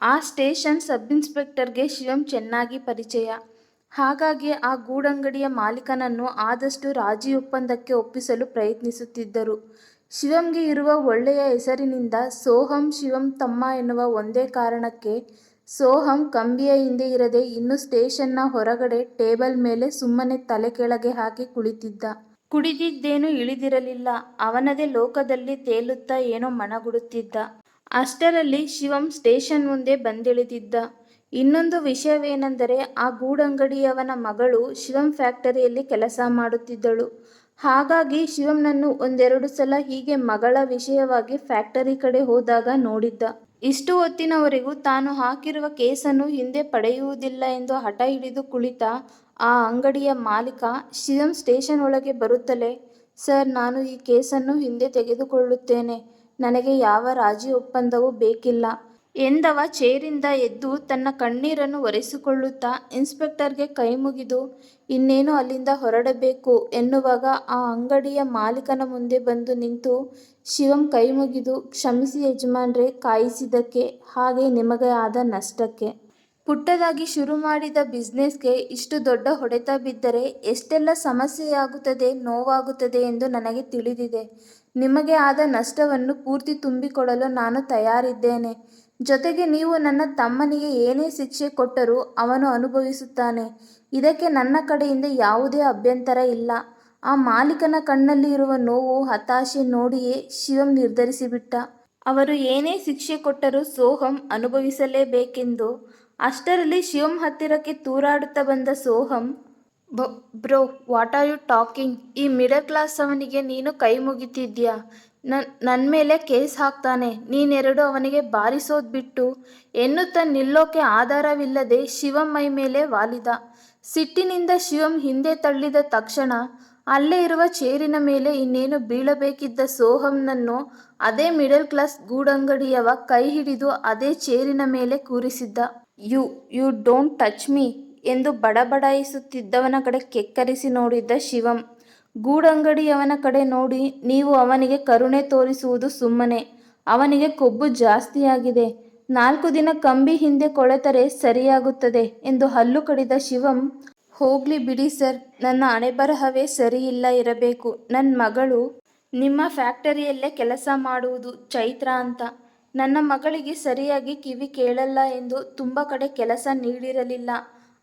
ಆ ಸ್ಟೇಷನ್ ಸಬ್ ಇನ್ಸ್ಪೆಕ್ಟರ್ಗೆ ಶಿವಂ ಚೆನ್ನಾಗಿ ಪರಿಚಯ. ಹಾಗಾಗಿ ಆ ಗೂಡಂಗಡಿಯ ಮಾಲೀಕನನ್ನು ಆದಷ್ಟು ರಾಜಿ ಒಪ್ಪಂದಕ್ಕೆ ಒಪ್ಪಿಸಲು ಪ್ರಯತ್ನಿಸುತ್ತಿದ್ದರು. ಶಿವಂಗೆ ಇರುವ ಒಳ್ಳೆಯ ಹೆಸರಿನಿಂದ ಸೋಹಂ ಶಿವಂ ತಮ್ಮ ಎನ್ನುವ ಒಂದೇ ಕಾರಣಕ್ಕೆ ಸೋಹಂ ಕಂಬಿಯ ಹಿಂದೆ ಇರದೆ ಇನ್ನು ಸ್ಟೇಷನ್ನ ಹೊರಗಡೆ ಟೇಬಲ್ ಮೇಲೆ ಸುಮ್ಮನೆ ತಲೆ ಕೆಳಗೆ ಹಾಕಿ ಕುಳಿತಿದ್ದ. ಕುಡಿದಿದ್ದೇನು ಇಳಿದಿರಲಿಲ್ಲ. ಅವನದೇ ಲೋಕದಲ್ಲಿ ತೇಲುತ್ತಾ ಏನೋ ಮನಗುಡುತ್ತಿದ್ದ. ಅಷ್ಟರಲ್ಲಿ ಶಿವಂ ಸ್ಟೇಷನ್ ಮುಂದೆ ಬಂದಿಳಿದಿದ್ದ. ಇನ್ನೊಂದು ವಿಷಯವೇನೆಂದರೆ, ಆ ಗೂಡಂಗಡಿಯವನ ಮಗಳು ಶಿವಂ ಫ್ಯಾಕ್ಟರಿಯಲ್ಲಿ ಕೆಲಸ ಮಾಡುತ್ತಿದ್ದಳು. ಹಾಗಾಗಿ ಶಿವಂನನ್ನು ಒಂದೆರಡು ಸಲ ಹೀಗೆ ಮಗಳ ವಿಷಯವಾಗಿ ಫ್ಯಾಕ್ಟರಿ ಕಡೆ ಹೋದಾಗ ನೋಡಿದ್ದ. ಇಷ್ಟು ಹೊತ್ತಿನವರೆಗೂ ತಾನು ಹಾಕಿರುವ ಕೇಸನ್ನು ಹಿಂದೆ ಪಡೆಯುವುದಿಲ್ಲ ಎಂದು ಹಠ ಹಿಡಿದು ಕುಳಿತ ಆ ಅಂಗಡಿಯ ಮಾಲೀಕ ಶಿವಂ ಸ್ಟೇಷನ್ ಒಳಗೆ ಬರುತ್ತಲೇ, ಸರ್, ನಾನು ಈ ಕೇಸನ್ನು ಹಿಂದೆ ತೆಗೆದುಕೊಳ್ಳುತ್ತೇನೆ. ನನಗೆ ಯಾವ ರಾಜಿ ಒಪ್ಪಂದವೂ ಬೇಕಿಲ್ಲ. ಎಂದವ ಚೇರಿಂದ ಎದ್ದು ತನ್ನ ಕಣ್ಣೀರನ್ನು ಒರೆಸಿಕೊಳ್ಳುತ್ತಾ ಇನ್ಸ್ಪೆಕ್ಟರ್ಗೆ ಕೈ ಮುಗಿದು, ಇನ್ನೇನು ಅಲ್ಲಿಂದ ಹೊರಡಬೇಕು? ಎನ್ನುವಾಗ ಆ ಅಂಗಡಿಯ ಮಾಲೀಕನ ಮುಂದೆ ಬಂದು ನಿಂತು ಶಿವಂ ಕೈ ಮುಗಿದು ಕ್ಷಮಿಸಿ ಯಜಮಾನ್ರೆ ಕಾಯಿಸಿದ್ದಕ್ಕೆ, ಹಾಗೆ ನಿಮಗೆ ಆದ ನಷ್ಟಕ್ಕೆ. ಪುಟ್ಟದಾಗಿ ಶುರು ಮಾಡಿದ ಬಿಸ್ನೆಸ್ಗೆ ಇಷ್ಟು ದೊಡ್ಡ ಹೊಡೆತ ಬಿದ್ದರೆ ಎಷ್ಟೆಲ್ಲ ಸಮಸ್ಯೆಯಾಗುತ್ತದೆ, ನೋವಾಗುತ್ತದೆ ಎಂದು ನನಗೆ ತಿಳಿದಿದೆ. ನಿಮಗೆ ಆದ ನಷ್ಟವನ್ನು ಪೂರ್ತಿ ತುಂಬಿಕೊಡಲು ನಾನು ತಯಾರಿದ್ದೇನೆ. ಜೊತೆಗೆ ನೀವು ನನ್ನ ತಮ್ಮನಿಗೆ ಏನೇ ಶಿಕ್ಷೆ ಕೊಟ್ಟರೂ ಅವನು ಅನುಭವಿಸುತ್ತಾನೆ. ಇದಕ್ಕೆ ನನ್ನ ಕಡೆಯಿಂದ ಯಾವುದೇ ಅಭ್ಯಂತರ ಇಲ್ಲ. ಆ ಮಾಲೀಕನ ಕಣ್ಣಲ್ಲಿ ಇರುವ ನೋವು, ಹತಾಶೆ ನೋಡಿಯೇ ಶಿವಂ ನಿರ್ಧರಿಸಿಬಿಟ್ಟ. ಅವರು ಏನೇ ಶಿಕ್ಷೆ ಕೊಟ್ಟರೂ ಸೋಹಂ ಅನುಭವಿಸಲೇಬೇಕೆಂದು ಅಷ್ಟರಲ್ಲಿ ಶಿವಂ ಹತ್ತಿರಕ್ಕೆ ತೂರಾಡುತ್ತಾ ಬಂದ Soham bro, what are you talking? ಈ ಮಿಡಲ್ ಕ್ಲಾಸ್ ಅವನಿಗೆ ನೀನು ಕೈ ಮುಗಿತಿದ್ಯಾ? ನನ್ ನನ್ನ ಮೇಲೆ ಕೇಸ್ ಹಾಕ್ತಾನೆ. ನೀನೆರಡು ಅವನಿಗೆ ಬಾರಿಸೋದು ಬಿಟ್ಟು ಎನ್ನುತ್ತಾ ನಿಲ್ಲೋಕೆ ಆಧಾರವಿಲ್ಲದೆ ಶಿವಂ ಮೈ ಮೇಲೆ ವಾಲಿದ. ಸಿಟ್ಟಿನಿಂದ ಶಿವಂ ಹಿಂದೆ ತಳ್ಳಿದ ತಕ್ಷಣ ಅಲ್ಲೇ ಇರುವ ಚೇರಿನ ಮೇಲೆ ಇನ್ನೇನು ಬೀಳಬೇಕಿದ್ದ ಸೋಹಂನನ್ನು ಅದೇ ಮಿಡಲ್ ಕ್ಲಾಸ್ ಗೂಡಂಗಡಿಯವ ಕೈ ಹಿಡಿದು ಅದೇ ಚೇರಿನ ಮೇಲೆ ಕೂರಿಸಿದ್ದ. You you don't touch me ಎಂದು ಬಡಬಡಾಯಿಸುತ್ತಿದ್ದವನ ಕಡೆ ಕೆಕ್ಕರಿಸಿ ನೋಡಿದ್ದ ಶಿವಂ. ಗೂಡಂಗಡಿಯವನ ಕಡೆ ನೋಡಿ ನೀವು ಅವನಿಗೆ ಕರುಣೆ ತೋರಿಸುವುದು ಸುಮ್ಮನೆ. ಅವನಿಗೆ ಕೊಬ್ಬು ಜಾಸ್ತಿಯಾಗಿದೆ. ನಾಲ್ಕು ದಿನ ಕಂಬಿ ಹಿಂದೆ ಕೊಳೆತರೆ ಸರಿಯಾಗುತ್ತದೆ ಎಂದು ಹಲ್ಲು ಕಡಿದ ಶಿವಂ, ಹೋಗ್ಲಿ ಬಿಡಿ ಸರ್, ನನ್ನ ಹಣೆಬರಹವೇ ಸರಿಯಿಲ್ಲ ಇರಬೇಕು. ನನ್ನ ಮಗಳು ನಿಮ್ಮ ಫ್ಯಾಕ್ಟರಿಯಲ್ಲೇ ಕೆಲಸ ಮಾಡುವುದು ಚೈತ್ರ ಅಂತ. ನನ್ನ ಮಗಳಿಗೆ ಸರಿಯಾಗಿ ಕಿವಿ ಕೇಳಲ್ಲ ಎಂದು ತುಂಬ ಕಡೆ ಕೆಲಸ ನೀಡಿರಲಿಲ್ಲ.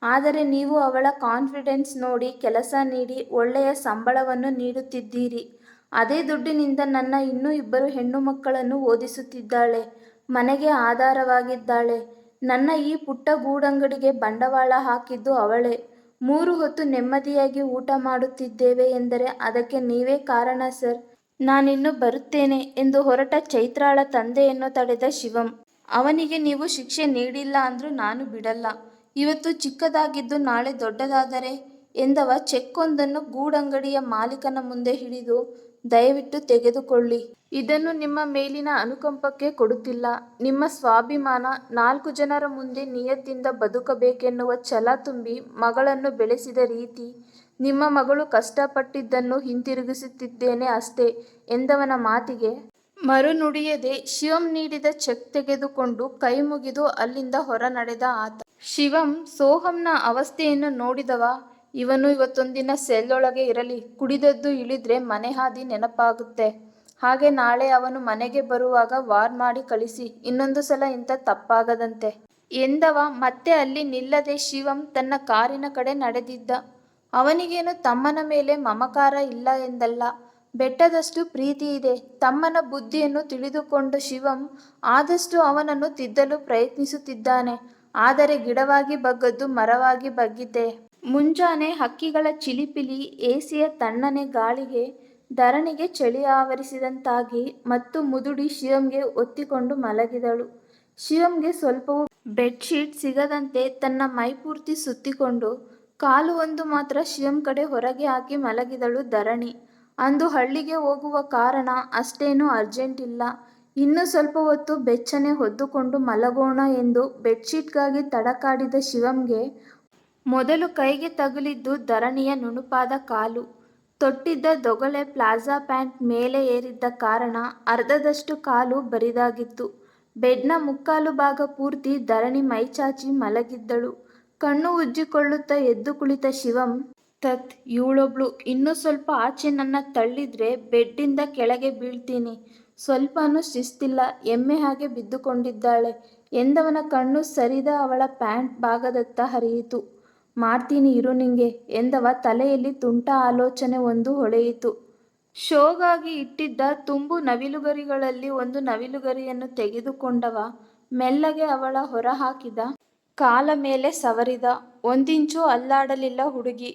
ಆದರೆ ನೀವು ಅವಳ ಕಾನ್ಫಿಡೆನ್ಸ್ ನೋಡಿ ಕೆಲಸ ನೀಡಿ ಒಳ್ಳೆಯ ಸಂಬಳವನ್ನು ನೀಡುತ್ತಿದ್ದೀರಿ. ಅದೇ ದುಡ್ಡಿನಿಂದ ನನ್ನ ಇನ್ನೂ ಇಬ್ಬರು ಹೆಣ್ಣು ಮಕ್ಕಳನ್ನು ಓದಿಸುತ್ತಿದ್ದಾಳೆ. ಮನೆಗೆ ಆಧಾರವಾಗಿದ್ದಾಳೆ. ನನ್ನ ಈ ಪುಟ್ಟ ಗೂಡಂಗಡಿಗೆ ಬಂಡವಾಳ ಹಾಕಿದ್ದು ಅವಳೇ. ಮೂರು ಹೊತ್ತು ನೆಮ್ಮದಿಯಾಗಿ ಊಟ ಮಾಡುತ್ತಿದ್ದೇವೆ ಎಂದರೆ ಅದಕ್ಕೆ ನೀವೇ ಕಾರಣ ಸರ್. ನಾನಿನ್ನು ಬರುತ್ತೇನೆ ಎಂದು ಹೊರಟ ಚೈತ್ರಾಳ ತಂದೆಯನ್ನು ತಡೆದ ಶಿವಂ. ಅವನಿಗೆ ನೀವು ಶಿಕ್ಷೆ ನೀಡಿಲ್ಲ ಅಂದ್ರೂ ನಾನು ಬಿಡಲ್ಲ. ಇವತ್ತು ಚಿಕ್ಕದಾಗಿದ್ದು ನಾಳೆ ದೊಡ್ಡದಾದರೆ ಎಂದವ ಚೆಕ್ಕೊಂದನ್ನು ಗೂಡಂಗಡಿಯ ಮಾಲೀಕನ ಮುಂದೆ ಹಿಡಿದು ದಯವಿಟ್ಟು ತೆಗೆದುಕೊಳ್ಳಿ. ಇದನ್ನು ನಿಮ್ಮ ಮೇಲಿನ ಅನುಕಂಪಕ್ಕೆ ಕೊಡುತ್ತಿಲ್ಲ. ನಿಮ್ಮ ಸ್ವಾಭಿಮಾನ ನಾಲ್ಕು ಜನರ ಮುಂದೆ ನಿಯತ್ತಿಂದ ಬದುಕಬೇಕೆನ್ನುವ ಛಲ ತುಂಬಿ ಮಗಳನ್ನು ಬೆಳೆಸಿದ ರೀತಿ ನಿಮ್ಮ ಮಗಳು ಕಷ್ಟಪಟ್ಟಿದ್ದನ್ನು ಹಿಂತಿರುಗಿಸುತ್ತಿದ್ದೇನೆ ಅಷ್ಟೇ ಎಂದವನ ಮಾತಿಗೆ ಮರುನುಡಿಯದೆ ಶಿವಂ ನೀಡಿದ ಚೆಕ್ ತೆಗೆದುಕೊಂಡು ಕೈ ಮುಗಿದು ಅಲ್ಲಿಂದ ಹೊರ ನಡೆದ ಆತ. ಶಿವಂ ಸೋಹಂನ ಅವಸ್ಥೆಯನ್ನು ನೋಡಿದವ, ಇವನು ಇವತ್ತೊಂದಿನ ಸೆಲ್ಲೊಳಗೆ ಇರಲಿ, ಕುಡಿದದ್ದು ಇಳಿದ್ರೆ ಮನೆ ಹಾದಿ ನೆನಪಾಗುತ್ತೆ. ಹಾಗೆ ನಾಳೆ ಅವನು ಮನೆಗೆ ಬರುವಾಗ ವಾರ್ ಮಾಡಿ ಕಳಿಸಿ, ಇನ್ನೊಂದು ಸಲ ಇಂಥ ತಪ್ಪಾಗದಂತೆ. ಎಂದವ, ಮತ್ತೆ ಅಲ್ಲಿ ನಿಲ್ಲದೆ ಶಿವಂ ತನ್ನ ಕಾರಿನ ಕಡೆ ನಡೆದಿದ್ದ ಅವನಿಗೇನು ತಮ್ಮನ ಮೇಲೆ ಮಮಕಾರ ಇಲ್ಲ ಎಂದಲ್ಲ. ಬೆಟ್ಟದಷ್ಟು ಪ್ರೀತಿ ಇದೆ. ತಮ್ಮನ ಬುದ್ಧಿಯನ್ನು ತಿಳಿದುಕೊಂಡು ಶಿವಂ ಆದಷ್ಟು ಅವನನ್ನು ತಿದ್ದಲು ಪ್ರಯತ್ನಿಸುತ್ತಿದ್ದಾನೆ. ಆದರೆ ಗಿಡವಾಗಿ ಬಗ್ಗದ್ದು ಮರವಾಗಿ ಬಗ್ಗಿದ್ದೆ ಮುಂಜಾನೆ ಹಕ್ಕಿಗಳ ಚಿಲಿಪಿಲಿ ಏಸಿಯ ತಣ್ಣನೆ ಗಾಳಿಗೆ ಧರಣಿಗೆ ಚಳಿ ಆವರಿಸಿದಂತಾಗಿ ಮತ್ತು ಮುದುಡಿ ಶಿವಂಗೆ ಒತ್ತಿಕೊಂಡು ಮಲಗಿದಳು. ಶಿವಂಗೆ ಸ್ವಲ್ಪವೂ ಬೆಡ್ಶೀಟ್ ಸಿಗದಂತೆ ತನ್ನ ಮೈಪೂರ್ತಿ ಸುತ್ತಿಕೊಂಡು ಕಾಲು ಒಂದು ಮಾತ್ರ ಶಿವಂ ಕಡೆ ಹೊರಗೆ ಹಾಕಿ ಮಲಗಿದಳು ಧರಣಿ. ಅಂದು ಹಳ್ಳಿಗೆ ಹೋಗುವ ಕಾರಣ ಅಷ್ಟೇನೂ ಅರ್ಜೆಂಟ್ ಇಲ್ಲ. ಇನ್ನು ಸ್ವಲ್ಪ ಹೊತ್ತು ಬೆಚ್ಚನೆ ಹೊದ್ದುಕೊಂಡು ಮಲಗೋಣ ಎಂದು ಬೆಡ್ಶೀಟ್ಗಾಗಿ ತಡಕಾಡಿದ ಶಿವಂಗೆ ಮೊದಲು ಕೈಗೆ ತಗುಲಿದ್ದು ಧರಣಿಯ ನುಣುಪಾದ ಕಾಲು. ತೊಟ್ಟಿದ್ದ ದೊಗಳೆ ಪ್ಲಾಜಾ ಪ್ಯಾಂಟ್ ಮೇಲೆ ಏರಿದ್ದ ಕಾರಣ ಅರ್ಧದಷ್ಟು ಕಾಲು ಬರಿದಾಗಿತ್ತು. ಬೆಡ್ನ ಮುಕ್ಕಾಲು ಭಾಗ ಪೂರ್ತಿ ಧರಣಿ ಮೈಚಾಚಿ ಮಲಗಿದ್ದಳು. ಕಣ್ಣು ಉಜ್ಜಿಕೊಳ್ಳುತ್ತಾ ಎದ್ದು ಕುಳಿತ ಶಿವಂ, ತತ್ ಇವಳೊಬ್ಳು ಇನ್ನೂ ಸ್ವಲ್ಪ ಆಚೆ ನನ್ನ ತಳ್ಳಿದ್ರೆ ಬೆಡ್ಡಿಂದ ಕೆಳಗೆ ಬೀಳ್ತೀನಿ. ಸ್ವಲ್ಪನೂ ಶಿಸ್ತಿಲ್ಲ ಎಮ್ಮೆ ಹಾಗೆ ಬಿದ್ದುಕೊಂಡಿದ್ದಾಳೆ ಎಂದವನ ಕಣ್ಣು ಸರಿದ ಅವಳ ಪ್ಯಾಂಟ್ ಭಾಗದತ್ತ ಹರಿಯಿತು. ಮಾಡ್ತೀನಿ ಇರು ನಿಂಗೆ ಎಂದವ ತಲೆಯಲ್ಲಿ ತುಂಟ ಆಲೋಚನೆ ಒಂದು ಹೊಳೆಯಿತು. ಶೋಗಾಗಿ ಇಟ್ಟಿದ್ದ ತುಂಬು ನವಿಲುಗರಿಗಳಲ್ಲಿ ಒಂದು ನವಿಲುಗರಿಯನ್ನು ತೆಗೆದುಕೊಂಡವ ಮೆಲ್ಲಗೆ ಅವಳ ಹೊರ ಹಾಕಿದ ಕಾಲ ಮೇಲೆ ಸವರಿದ. ಒಂದಿಂಚೂ ಅಲ್ಲಾಡಲಿಲ್ಲ ಹುಡುಗಿ.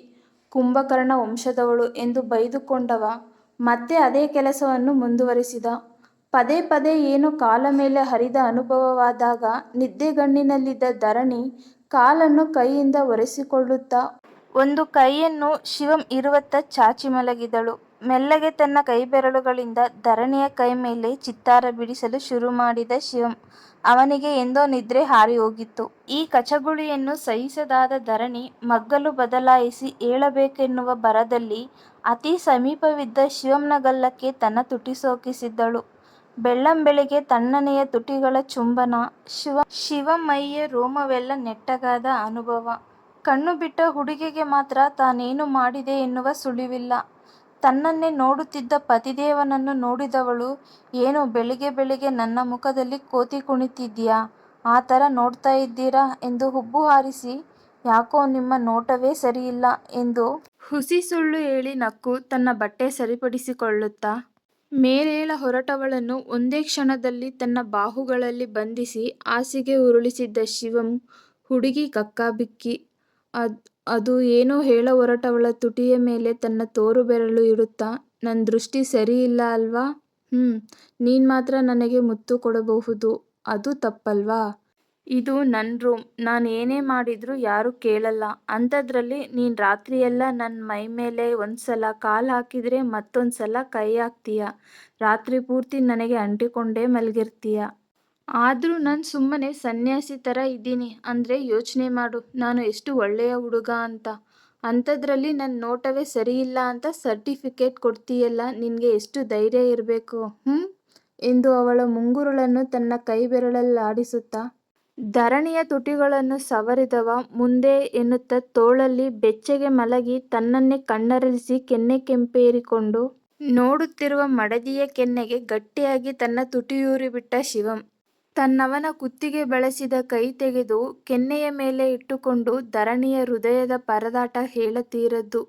ಕುಂಭಕರ್ಣ ವಂಶದವಳು ಎಂದು ಬೈದುಕೊಂಡವ, ಮತ್ತೆ ಅದೇ ಕೆಲಸವನ್ನು ಮುಂದುವರಿಸಿದ. ಪದೇ ಪದೇ ಏನು ಕಾಲ ಮೇಲೆ ಹರಿದ ಅನುಭವವಾದಾಗ ನಿದ್ದೆಗಣ್ಣಿನಲ್ಲಿದ್ದ ಧರಣಿ ಕಾಲನ್ನು ಕೈಯಿಂದ ಒರೆಸಿಕೊಳ್ಳುತ್ತಾ, ಒಂದು ಕೈಯನ್ನು ಶಿವಂ ಇರುವತ್ತ ಚಾಚಿ ಮಲಗಿದಳು. ಮೆಲ್ಲಗೆ ತನ್ನ ಕೈಬೆರಳುಗಳಿಂದ ಧರಣಿಯ ಕೈ ಮೇಲೆ ಚಿತ್ತಾರ ಬಿಡಿಸಲು ಶುರು ಮಾಡಿದ ಶಿವಂ. ಅವನಿಗೆ ಎಂದೋ ನಿದ್ರೆ ಹಾರಿ ಹೋಗಿತ್ತು ಈ ಕಚಗುಳಿಯನ್ನು ಸಹಿಸದಾದ ಧರಣಿ ಮಗ್ಗಲು ಬದಲಾಯಿಸಿ ಏಳಬೇಕೆನ್ನುವ ಭರದಲ್ಲಿ ಅತಿ ಸಮೀಪವಿದ್ದ ಶಿವಂನ ಗಲ್ಲಕ್ಕೆ ತನ್ನ ತುಟಿ ಸೋಕಿಸಿದ್ದಳು. ಬೆಳ್ಳಂಬೆಳಿಗ್ಗೆ ತಣ್ಣನೆಯ ತುಟಿಗಳ ಚುಂಬನ, ಶಿವ ಶಿವಮಯ್ಯ ರೋಮವೆಲ್ಲ ನೆಟ್ಟಗಾದ ಅನುಭವ. ಕಣ್ಣು ಬಿಟ್ಟ ಹುಡುಗಿಗೆ ಮಾತ್ರ ತಾನೇನು ಮಾಡಿದೆ ಎನ್ನುವ ಸುಳಿವಿಲ್ಲ. ತನ್ನನ್ನೇ ನೋಡುತ್ತಿದ್ದ ಪತಿದೇವನನ್ನು ನೋಡಿದವಳು ಏನು ಬೆಳಿಗ್ಗೆ ಬೆಳಿಗ್ಗೆ ನನ್ನ ಮುಖದಲ್ಲಿ ಕೋತಿ ಕುಣಿತಿದ್ಯಾ ಆ ಥರ ನೋಡ್ತಾ ಇದ್ದೀರಾ ಎಂದು ಹುಬ್ಬು ಹಾರಿಸಿ ಯಾಕೋ ನಿಮ್ಮ ನೋಟವೇ ಸರಿಯಿಲ್ಲ ಎಂದು ಹುಸಿ ಸುಳ್ಳು ಹೇಳಿ ನಕ್ಕು ತನ್ನ ಬಟ್ಟೆ ಸರಿಪಡಿಸಿಕೊಳ್ಳುತ್ತಾ, ಮೇಲೇಳ ಹೊರಟವಳನ್ನು ಒಂದೇ ಕ್ಷಣದಲ್ಲಿ ತನ್ನ ಬಾಹುಗಳಲ್ಲಿ ಬಂಧಿಸಿ ಹಾಸಿಗೆ ಉರುಳಿಸಿದ್ದ ಶಿವಂ ಹುಡುಗಿ ಕಕ್ಕಾಬಿಕ್ಕಿ. ಅದು ಏನೋ ಹೇಳ ಹೊರಟವಳ ತುಟಿಯ ಮೇಲೆ ತನ್ನ ತೋರು ಬೆರಳು ಇಡುತ್ತಾ ನನ್ನ ದೃಷ್ಟಿ ಸರಿಯಿಲ್ಲ ಅಲ್ವಾ? ಹ್ಮ್, ನೀನ್ ಮಾತ್ರ ನನಗೆ ಮುತ್ತು ಕೊಡಬಹುದು. ಅದು ತಪ್ಪಲ್ವಾ? ಇದು ನನ್ನ ರೂಮ್. ನಾನು ಏನೇ ಮಾಡಿದ್ರೂ ಯಾರೂ ಕೇಳಲ್ಲ. ಅಂಥದ್ರಲ್ಲಿ ನೀನ್ ರಾತ್ರಿಯೆಲ್ಲ ನನ್ ಮೈಮೇಲೆ ಒಂದ್ಸಲ ಹಾಕಿದರೆ ಹಾಕಿದ್ರೆ ಮತ್ತೊಂದ್ಸಲ ಕೈ ಹಾಕ್ತೀಯ. ರಾತ್ರಿ ಪೂರ್ತಿ ನನಗೆ ಅಂಟಿಕೊಂಡೇ ಮಲಗಿರ್ತೀಯ. ಆದ್ರೂ ನಾನು ಸುಮ್ಮನೆ ಸನ್ಯಾಸಿ ಥರ ಇದ್ದೀನಿ ಅಂದರೆ ಯೋಚನೆ ಮಾಡು, ನಾನು ಎಷ್ಟು ಒಳ್ಳೆಯ ಹುಡುಗ ಅಂತ. ಅಂಥದ್ರಲ್ಲಿ ನನ್ನ ನೋಟವೇ ಸರಿಯಿಲ್ಲ ಅಂತ ಸರ್ಟಿಫಿಕೇಟ್ ಕೊಡ್ತೀಯಲ್ಲ, ನಿನಗೆ ಎಷ್ಟು ಧೈರ್ಯ ಇರಬೇಕು ಹ್ಞೂ ಎಂದು ಅವಳ ಮುಂಗುರುಳನ್ನು ತನ್ನ ಕೈಬೆರಳಲ್ಲಾಡಿಸುತ್ತಾ, ಧರಣಿಯ ತುಟಿಗಳನ್ನು ಸವರಿದವ ಮುಂದೆ ಎನ್ನುತ್ತ ತೋಳಲ್ಲಿ ಬೆಚ್ಚಗೆ ಮಲಗಿ ತನ್ನನ್ನೇ ಕಣ್ಣರಳಿಸಿ ಕೆನ್ನೆ ಕೆಂಪೇರಿಕೊಂಡು ನೋಡುತ್ತಿರುವ ಮಡದಿಯ ಕೆನ್ನೆಗೆ ಗಟ್ಟಿಯಾಗಿ ತನ್ನ ತುಟಿಯೂರಿಬಿಟ್ಟ ಶಿವಂ. ತನ್ನವನ ಕುತ್ತಿಗೆ ಬಳಸಿದ ಕೈ ತೆಗೆದು ಕೆನ್ನೆಯ ಮೇಲೆ ಇಟ್ಟುಕೊಂಡು ಧರಣಿಯ ಹೃದಯದ ಪರದಾಟ ಹೇಳತೀರದ್ದು.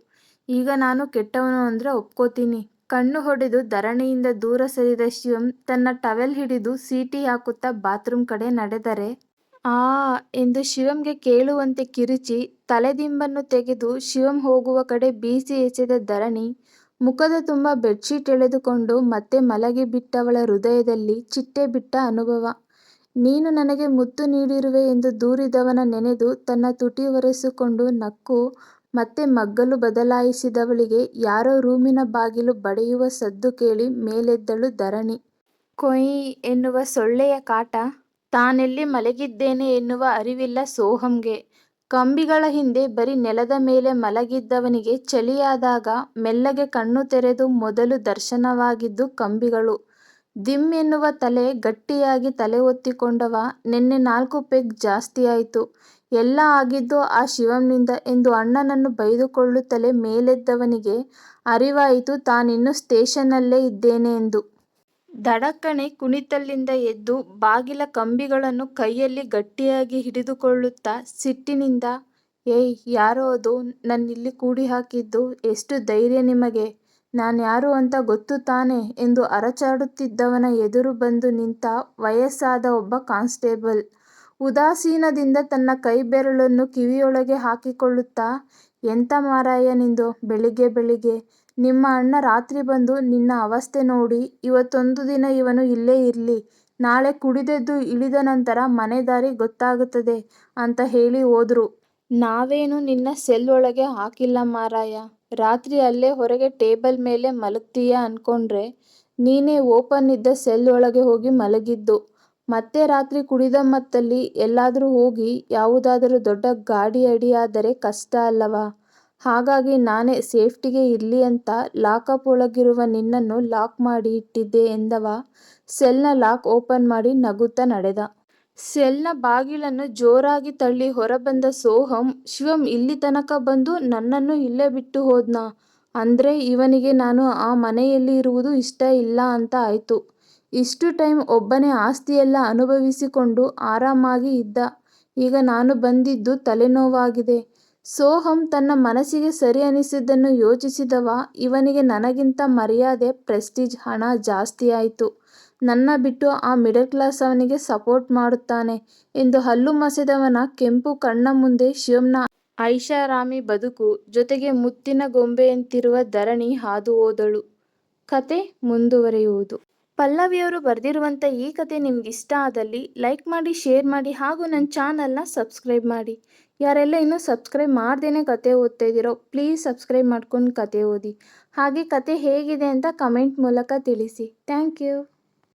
ಈಗ ನಾನು ಕೆಟ್ಟವನು ಅಂದ್ರೆ ಒಪ್ಕೋತೀನಿ. ಕಣ್ಣು ಹೊಡೆದು ಧರಣಿಯಿಂದ ದೂರ ಸರಿದ ಶಿವಂ ತನ್ನ ಟವೆಲ್ ಹಿಡಿದು ಸೀಟಿ ಹಾಕುತ್ತಾ ಬಾತ್ರೂಮ್ ಕಡೆ ನಡೆದರೆ, ಆ ಎಂದು ಶಿವಂಗೆ ಕೇಳುವಂತೆ ಕಿರುಚಿ ತಲೆದಿಂಬನ್ನು ತೆಗೆದು ಶಿವಂ ಹೋಗುವ ಕಡೆ ಬೀಸಿ ಎಸೆದ ಧರಣಿ, ಮುಖದ ತುಂಬ ಬೆಡ್ಶೀಟ್ ಎಳೆದುಕೊಂಡು ಮತ್ತೆ ಮಲಗಿಬಿಟ್ಟವಳ ಹೃದಯದಲ್ಲಿ ಚಿಟ್ಟೆ ಬಿಟ್ಟ ಅನುಭವ. ನೀನು ನನಗೆ ಮುತ್ತು ನೀಡಿರುವೆ ಎಂದು ದೂರಿದವನ ನೆನೆದು ತನ್ನ ತುಟಿ ಒರೆಸಿಕೊಂಡು ನಕ್ಕು, ಮತ್ತೆ ಮಗ್ಗಲು ಬದಲಾಯಿಸಿದವಳಿಗೆ ಯಾರೋ ರೂಮಿನ ಬಾಗಿಲು ಬಡಿಯುವ ಸದ್ದು ಕೇಳಿ ಮೇಲೆದ್ದಳು ಧರಣಿ. ಕೊಯ್ ಎನ್ನುವ ಸೊಳ್ಳೆಯ ಕಾಟ. ತಾನೆಲ್ಲಿ ಮಲಗಿದ್ದೇನೆ ಎನ್ನುವ ಅರಿವಿಲ್ಲ ಸೋಹಂಗೆ. ಕಂಬಿಗಳ ಹಿಂದೆ ಬರೀ ನೆಲದ ಮೇಲೆ ಮಲಗಿದ್ದವನಿಗೆ ಚಳಿಯಾದಾಗ ಮೆಲ್ಲಗೆ ಕಣ್ಣು ತೆರೆದು ಮೊದಲು ದರ್ಶನವಾಗಿದ್ದು ಕಂಬಿಗಳು. ದಿಮ್ ಎನ್ನುವ ತಲೆ ಗಟ್ಟಿಯಾಗಿ ತಲೆ ಒತ್ತಿಕೊಂಡವ, ನೆನ್ನೆ ನಾಲ್ಕು ಪೆಗ್ ಜಾಸ್ತಿಯಾಯ್ತು. ಎಲ್ಲ ಆಗಿದ್ದು ಆ ಶಿವಂನಿಂದ ಎಂದು ಅಣ್ಣನನ್ನು ಬೈದುಕೊಳ್ಳುತ್ತಲೇ ಮೇಲೆದ್ದವನಿಗೆ, ಅರಿವಾಯಿತು, ತಾನಿನ್ನು ಸ್ಟೇಷನ್ನಲ್ಲೇ ಇದ್ದೇನೆ ಎಂದು. ದಡಕ್ಕಣೆ ಕುಣಿತಲ್ಲಿಂದ ಎದ್ದು ಬಾಗಿಲ ಕಂಬಿಗಳನ್ನು ಕೈಯಲ್ಲಿ ಗಟ್ಟಿಯಾಗಿ ಹಿಡಿದುಕೊಳ್ಳುತ್ತಾ ಸಿಟ್ಟಿನಿಂದ, ಏಯ್, ಯಾರೋ ಅದು ನನ್ನಿಲ್ಲಿ ಕೂಡಿಹಾಕಿದ್ದು, ಎಷ್ಟು ಧೈರ್ಯ ನಿಮಗೆ ನಾನ್ಯಾರು ಅಂತ ಗೊತ್ತು ತಾನೆ ಎಂದು ಅರಚಾಡುತ್ತಿದ್ದವನ ಎದುರು ಬಂದು ನಿಂತ ವಯಸ್ಸಾದ ಒಬ್ಬ ಕಾನ್ಸ್ಟೇಬಲ್. ಉದಾಸೀನದಿಂದ ತನ್ನ ಕೈಬೆರಳನ್ನು ಕಿವಿಯೊಳಗೆ ಹಾಕಿಕೊಳ್ಳುತ್ತಾ, ಎಂತ ಮಾರಾಯ ನಿಂದು ಬೆಳಿಗ್ಗೆ ಬೆಳಿಗ್ಗೆ. ನಿಮ್ಮ ಅಣ್ಣ ರಾತ್ರಿ ಬಂದು ನಿನ್ನ ಅವಸ್ಥೆ ನೋಡಿ ಇವತ್ತೊಂದು ದಿನ ಇವನು ಇಲ್ಲೇ ಇರ್ಲಿ ನಾಳೆ ಕುಡಿದೆದ್ದು ಇಳಿದ ನಂತರ ಮನೆ ದಾರಿ ಗೊತ್ತಾಗುತ್ತದೆ ಅಂತ ಹೇಳಿ ಹೋದ್ರು. ನಾವೇನು ನಿನ್ನ ಸೆಲ್ ಒಳಗೆ ಹಾಕಿಲ್ಲ ಮಾರಾಯ. ರಾತ್ರಿ ಅಲ್ಲೇ ಹೊರಗೆ ಟೇಬಲ್ ಮೇಲೆ ಮಲಗ್ತೀಯ ಅನ್ಕೊಂಡ್ರೆ ನೀನೇ ಓಪನ್ ಇದ್ದ ಸೆಲ್ ಒಳಗೆ ಹೋಗಿ ಮಲಗಿದ್ದು. ಮತ್ತೆ ರಾತ್ರಿ ಕುಡಿದ ಮತ್ತಲ್ಲಿ ಎಲ್ಲಾದರೂ ಹೋಗಿ ಯಾವುದಾದರೂ ದೊಡ್ಡ ಗಾಡಿ ಅಡಿಯಾದರೆ ಕಷ್ಟ ಅಲ್ಲವಾ. ಹಾಗಾಗಿ ನಾನೇ ಸೇಫ್ಟಿಗೆ ಇರಲಿ ಅಂತ ಲಾಕಪ್ ಒಳಗಿರುವ ನಿನ್ನನ್ನು ಲಾಕ್ ಮಾಡಿ ಇಟ್ಟಿದ್ದೆ ಎಂದವ ಸೆಲ್ನ ಲಾಕ್ ಓಪನ್ ಮಾಡಿ ನಗುತ್ತಾ ನಡೆದ. ಸೆಲ್ನ ಬಾಗಿಲನ್ನು ಜೋರಾಗಿ ತಳ್ಳಿ ಹೊರಬಂದ ಸೋಹಂ ಶಿವಂ ಇಲ್ಲಿ ತನಕ ಬಂದು ನನ್ನನ್ನು ಇಲ್ಲೇ ಬಿಟ್ಟು ಹೋದ್ನಾ? ಅಂದ್ರೆ ಇವನಿಗೆ ನಾನು ಆ ಮನೆಯಲ್ಲಿ ಇರುವುದು ಇಷ್ಟ ಇಲ್ಲ ಅಂತ ಆಯ್ತು. ಇಷ್ಟು ಟೈಮ್ ಒಬ್ಬನೇ ಆಸ್ತಿಯೆಲ್ಲ ಅನುಭವಿಸಿಕೊಂಡು ಆರಾಮಾಗಿ ಇದ್ದ. ಈಗ ನಾನು ಬಂದಿದ್ದು ತಲೆನೋವಾಗಿದೆ. ಸೋಹಂ ತನ್ನ ಮನಸ್ಸಿಗೆ ಸರಿ ಅನಿಸಿದ್ದನ್ನು ಯೋಚಿಸಿದವ ಇವನಿಗೆ ನನಗಿಂತ ಮರ್ಯಾದೆ, ಪ್ರೆಸ್ಟೀಜ್, ಹಣ ಜಾಸ್ತಿ ಆಯ್ತು. ನನ್ನ ಬಿಟ್ಟು ಆ ಮಿಡಲ್ ಕ್ಲಾಸ್ ಅವನಿಗೆ ಸಪೋರ್ಟ್ ಮಾಡುತ್ತಾನೆ ಎಂದು ಹಲ್ಲು ಮಸೆದವನ ಕೆಂಪು ಕಣ್ಣ ಮುಂದೆ ಶಿವಂನ ಐಷಾರಾಮಿ ಬದುಕು, ಜೊತೆಗೆ ಮುತ್ತಿನ ಗೊಂಬೆಯಂತಿರುವ ಧರಣಿ ಹಾದು ಹೋದಳು. ಕತೆ ಮುಂದುವರಿಯುವುದು. ಪಲ್ಲವಿಯವರು ಬರೆದಿರುವಂಥ ಈ ಕಥೆ ನಿಮ್ಗಿಷ್ಟ ಆದಲ್ಲಿ ಲೈಕ್ ಮಾಡಿ, ಶೇರ್ ಮಾಡಿ ಹಾಗೂ ನನ್ನ ಚಾನಲ್ನ ಸಬ್ಸ್ಕ್ರೈಬ್ ಮಾಡಿ. ಯಾರೆಲ್ಲ ಇನ್ನೂ ಸಬ್ಸ್ಕ್ರೈಬ್ ಮಾಡ್ದೇನೆ ಕತೆ ಓದ್ತಾ ಇದ್ದೀರೋ ಪ್ಲೀಸ್ ಸಬ್ಸ್ಕ್ರೈಬ್ ಮಾಡ್ಕೊಂಡು ಕತೆ ಓದಿ. ಹಾಗೆ ಕತೆ ಹೇಗಿದೆ ಅಂತ ಕಮೆಂಟ್ ಮೂಲಕ ತಿಳಿಸಿ. Thank you.